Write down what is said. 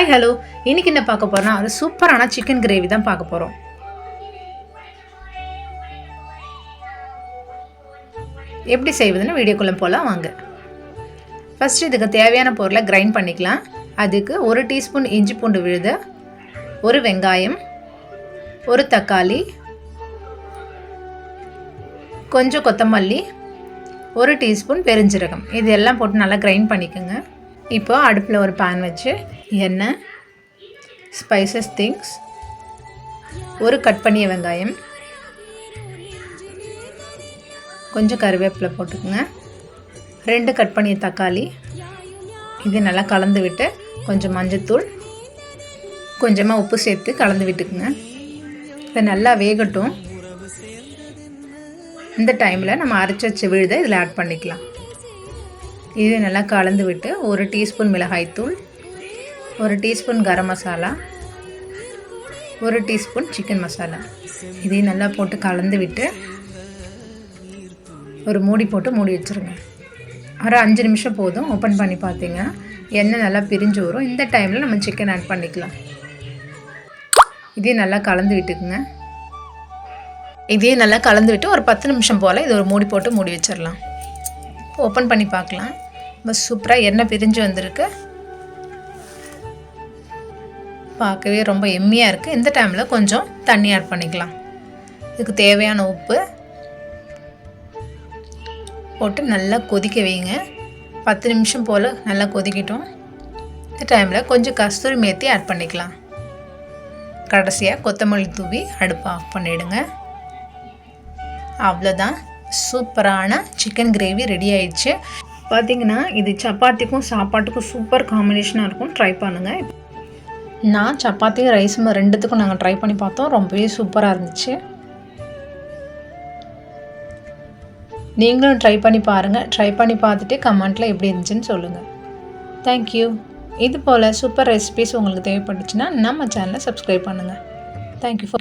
Hi hello இன்றைக்கி என்ன பார்க்க போகிறோம்னா ஒரு சூப்பரான சிக்கன் கிரேவி தான் பார்க்க போகிறோம் எப்படி செய்வதுன்னு வீடியோக்குள்ளே போகலாம் வாங்க. ஃபஸ்ட்டு இதுக்கு தேவையான பொருளை கிரைண்ட் பண்ணிக்கலாம். அதுக்கு ஒரு டீஸ்பூன் இஞ்சி பூண்டு விழுது ஒரு வெங்காயம் ஒரு தக்காளி கொஞ்சம் கொத்தமல்லி ஒரு டீஸ்பூன் பெருஞ்சீரகம். இது எல்லாம் போட்டு நல்லா கிரைண்ட் பண்ணிக்கோங்க. இப்போ அடுப்பில் ஒரு பேன் வச்சு எண்ணெய் ஸ்பைசஸ் திங்ஸ் ஒரு கட் பண்ணிய வெங்காயம் கொஞ்சம் கருவேப்பிலை போட்டுக்கோங்க. ரெண்டு கட் பண்ணிய தக்காளி இது நல்லா கலந்து விட்டு கொஞ்சம் மஞ்சத்தூள் கொஞ்சமாக உப்பு சேர்த்து கலந்து விட்டுக்குங்க. இதை நல்லா வேகட்டும். இந்த டைமில் நம்ம அரைச்சி வச்ச விழுதை இதில் ஆட் பண்ணிக்கலாம். இது நல்லா கலந்து விட்டு ஒரு டீஸ்பூன் மிளகாய்த்தூள் ஒரு டீஸ்பூன் கரம் மசாலா ஒரு டீஸ்பூன் சிக்கன் மசாலா. இதையும் நல்லா போட்டு கலந்து விட்டு ஒரு மூடி போட்டு மூடி வச்சுருங்க. ஒரு அஞ்சு நிமிஷம் போதும். ஓப்பன் பண்ணி பார்த்தீங்க. எண்ணெய் நல்லா பிரிஞ்சு வரும். இந்த டைமில் நம்ம சிக்கன் ஆட் பண்ணிக்கலாம். இதையும் நல்லா கலந்து விட்டுக்குங்க. இதையும் நல்லா கலந்து விட்டு ஒரு பத்து நிமிஷம் போல் இது ஒரு மூடி போட்டு மூடி வச்சிடலாம். ஓப்பன் பண்ணி பார்க்கலாம். ரொம்ப சூப்பராக எண்ணெய் பிரிஞ்சு வந்திருக்கு. பார்க்கவே ரொம்ப எம்மியாக இருக்குது இந்த டைமில் கொஞ்சம் தண்ணி ஆட் பண்ணிக்கலாம். இதுக்கு தேவையான உப்பு போட்டு நல்லா கொதிக்க வைங்க. பத்து நிமிஷம் போல் நல்லா கொதிக்கட்டும். இந்த டைமில் கொஞ்சம் கஸ்தூரி மேத்தி ஆட் பண்ணிக்கலாம். கடைசியாக கொத்தமல்லி தூவி அடுப்பை ஆஃப் பண்ணிவிடுங்க அவ்வளோதான் சூப்பரான சிக்கன் கிரேவி ரெடி ஆயிடுச்சு. பார்த்தீங்கன்னா இது சப்பாத்திக்கும் சாப்பாட்டுக்கும் சூப்பர் காம்பினேஷனாக இருக்கும். ட்ரை பண்ணுங்கள் நான் சப்பாத்தியும் ரைஸும் ரெண்டுத்துக்கும் நாங்கள் ட்ரை பண்ணி பார்த்தோம். ரொம்பவே சூப்பராக இருந்துச்சு. நீங்களும் ட்ரை பண்ணி பாருங்கள் ட்ரை பண்ணி பார்த்துட்டு கமெண்ட்டில் எப்படி இருந்துச்சுன்னு சொல்லுங்கள் தேங்க்யூ இது போல் சூப்பர் ரெசிபிஸ் உங்களுக்கு தேவைப்பட்டுச்சுன்னா நம்ம சேனலை சப்ஸ்கிரைப் பண்ணுங்கள் தேங்க்யூ ஃபார்